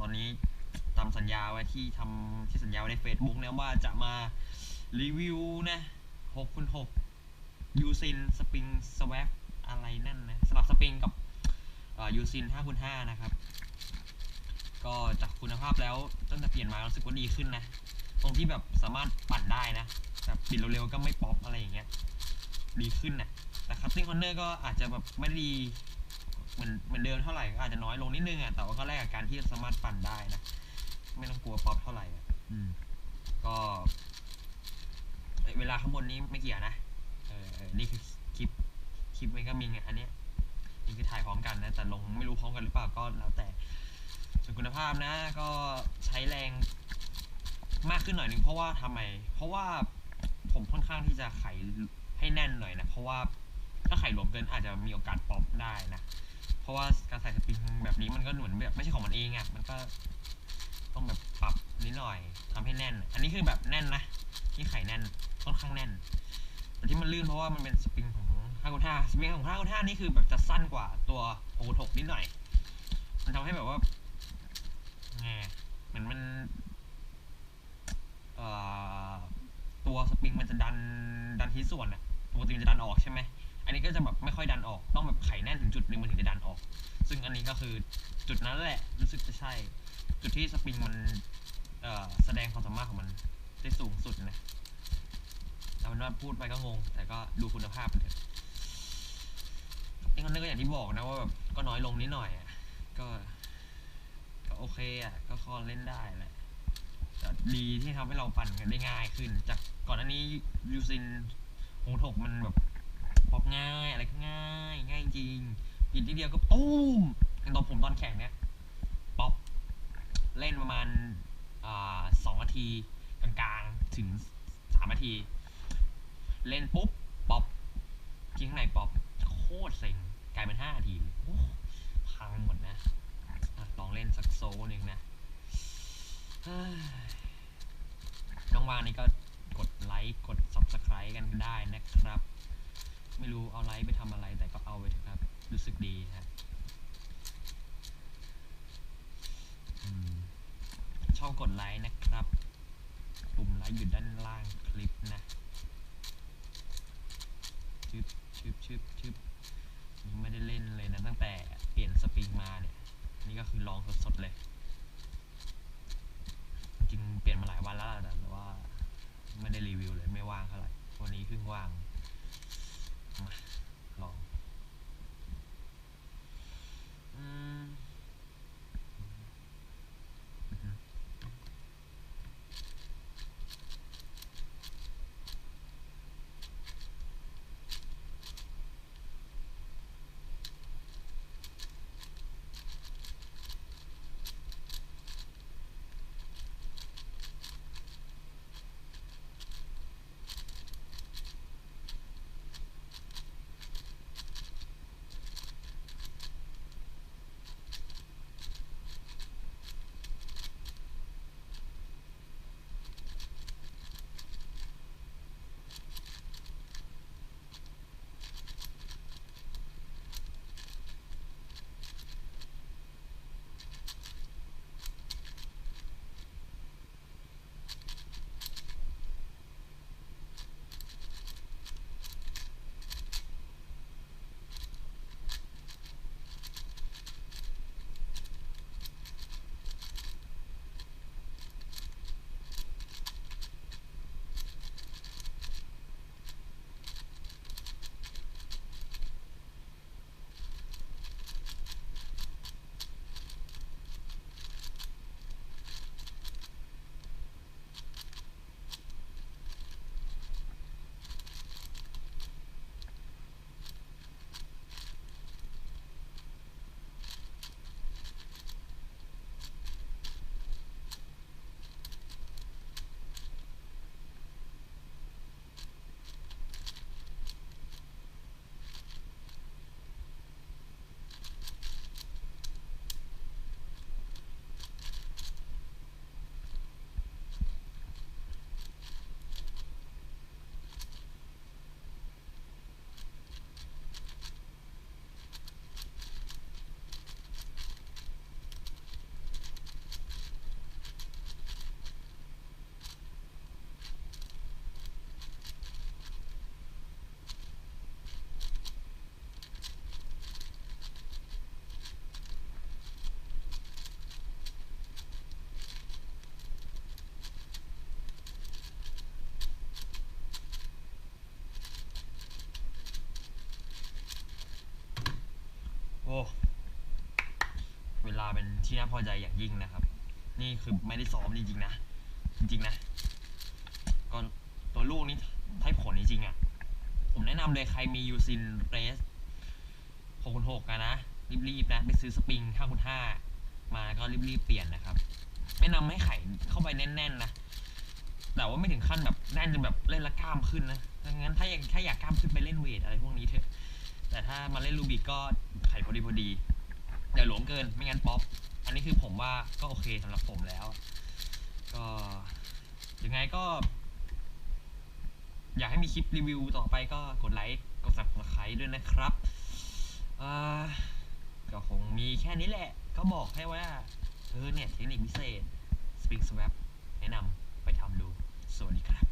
ตอนนี้ตามสัญญาไว้ที่ทำที่สัญญาไว้ใน Facebook นะว่าจะมารีวิวนะ6คูณ6ยูซินสปริงสว p อะไรนั่นนะสลับสปริงกับยูซิน5คูณ5นะครับ ก็จากคุณภาพแล้วตั้งแต่เปลี่ยนมารู้สึกว่าดีขึ้นนะ ตรงที่แบบสามารถปั่นได้นะแบบปิดเร็วๆก็ไม่ป๊อปอะไรอย่างเงี้ยดีขึ้นนะแต่คัตติ้งคอนเนอร์ก็อาจจะแบบไม่ดี เหมือนเหมือนเดิมเท่าไหร่ก็อาจจะน้อยลงนิดนึงอะแต่ว่าก็แลกกับการที่สามารถปั่นได้นะไม่ต้องกลัวป๊อปเท่าไหร่อะอืม ก็เอ้ยเวลาข้างบนนี้ไม่เกี่ยวนะเออเออนี่คือคลิปคลิปเมกามิงอะอันเนี้ยนี่คือถ่ายพร้อมกันนะ แต่ลงไม่รู้พร้อมกันหรือเปล่าก็แล้วแต่ส่วนคุณภาพนะ ก็ใช้แรงมากขึ้นหน่อยนึงเพราะว่าทำไม เพราะว่าผมค่อนข้างที่จะไขให้แน่นหน่อยนะ เพราะว่าถ้าไขหลวมเกินอาจจะมีโอกาสป๊อปได้นะ เพราะว่าการใส่สปริงแบบนี้มันก็เหมือนแบบไม่ใช่ของมันเองอะมันก็ต้องแบบปรับนิดหน่อยทำให้แน่น อันนี้คือแบบแน่นนะที่ไขแน่นค่อนข้างแน่น แต่ที่มันลื่นเพราะว่ามันเป็นสปริงของ5กุน5สปริงของ5กุน5นี่คือแบบจะสั้นกว่าตัว6กุน6นิดหน่อย มันทำให้แบบว่าไงเหมือนมันเอ่อตัวสปริงมันจะดันดันที่ส่วนอะปกติมันจะดันออกใช่ไหม อันนี้ก็จะแบบไม่ค่อยดันออกต้องแบบไขแน่นถึงจุดหนึ่งมันถึงจะดันออก ซึ่งอันนี้ก็คือจุดนั้นแหละรู้สึกจะใช่ จุดที่สปริงมันเอ่อแสดงความสามารถของมันได้สูงสุดนะแต่มันว่าพูดไปก็งง แต่ก็ดูคุณภาพมันเถอะนี่คนนึงก็อย่างที่บอกนะว่าแบบก็น้อยลงนิดหน่อยอะก็ก็โอเคอะก็คอเล่นได้แหละแต่ดีที่ทำให้เราปั่นกันได้ง่ายขึ้น จากก่อนอันนี้ยูซินหงถกมันแบบ ปอบง่ายอะไรก็ง่าย ง่ายจริงปิดทีเดียวก็ตุ้มอย่างตอนผมตอนแข่งเนี่ยป๊อปเล่นประมาณอ่าสองนาทีกลางๆถึงสามนาที เล่นปุ๊บป๊อปทิ้งในป๊อปโคตรเซ็งกลายเป็นห้านาทีพังหมดนะลองเล่นสักโซหนึ่งนะน้องวางนี่ก็กดไลค์กด subscribe กันได้นะครับ รู้เอาไลค์ไปทำอะไรแต่ก็เอาไปเถอะครับ รู้สึกดีนะชอบกดไลค์นะครับ ปุ่มไลค์อยู่ด้านล่างคลิปนะชึบชึบชึบชึบนี่ไม่ได้เล่นเลยนะตั้งแต่เปลี่ยนสปริงมาเนี่ย นี่ก็คือลองสดๆเลย จริงเปลี่ยนมาหลายวันแล้วแต่ว่า ไม่ได้รีวิวเลยไม่ว่างเท่าไหร่วันนี้เพิ่งว่าง Oh, shit. เป็นที่น่าพอใจอย่างยิ่งนะครับ นี่คือไม่ได้ซ้อมจริงๆนะ จริงๆนะก็ตัวลูกนี้ให้ผลจริงๆอะ ผมแนะนำเลยใครมียูซินเรส6คูณ6อะนะ รีบๆนะ ไปซื้อสปริง5คูณ5มาก็รีบๆเปลี่ยนนะครับ แนะนำให้ไข่เข้าไปแน่นๆนะแต่ว่าไม่ถึงขั้นแบบแน่นจนแบบเล่นละกล้ามขึ้นนะดังนั้นถ้าอยากถ้าอยากกล้ามขึ้นไปเล่นเวทอะไรพวกนี้เถอะ แต่ถ้ามาเล่นรูบิกก็ไขพอดีพอดี อย่าหลวมเกินไม่งั้นป๊อปอันนี้คือผมว่าก็โอเคสำหรับผมแล้ว ก็ยังไงก็ อยากให้มีคลิปรีวิวต่อไปก็กดไลค์กด subscribe ด้วยนะครับอก็คงมีแค่นี้แหละ ก็บอกให้ว่าเออเนี่ยเทคนิคพิเศษ Spring Swap แนะนำไปทำดู สวัสดีครับ